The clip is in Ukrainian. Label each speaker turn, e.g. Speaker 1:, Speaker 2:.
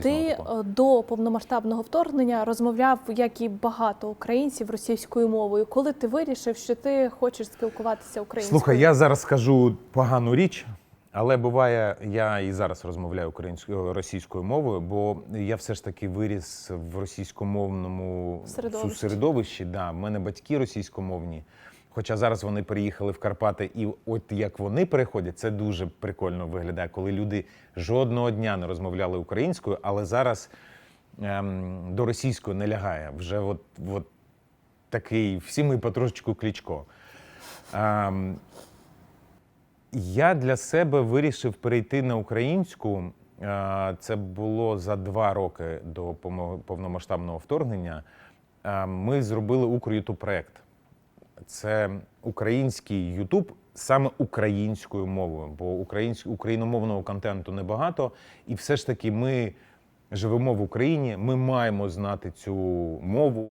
Speaker 1: Ти е, до повномасштабного вторгнення розмовляв, як і багато українців, російською мовою. Коли ти вирішив, що ти хочеш спілкуватися українською?
Speaker 2: Слухай, я зараз скажу погану річ, але буває, я і зараз розмовляю українською російською мовою, бо я все ж таки виріс в російськомовному
Speaker 1: середовищі.
Speaker 2: Да, в мене батьки російськомовні. Хоча зараз вони приїхали в Карпати, і от як вони переходять, це дуже прикольно виглядає, коли люди жодного дня не розмовляли українською, але зараз ем, до російської не лягає. Вже от, от такий, всі ми потрошечку клічко. Ем, я для себе вирішив перейти на українську. Е, Це було за два роки до повномасштабного вторгнення. Е, Ми зробили Укрютуб проект. Це український Ютуб саме українською мовою, бо українсь... україномовного контенту небагато. І все ж таки ми живемо в Україні, ми маємо знати цю мову.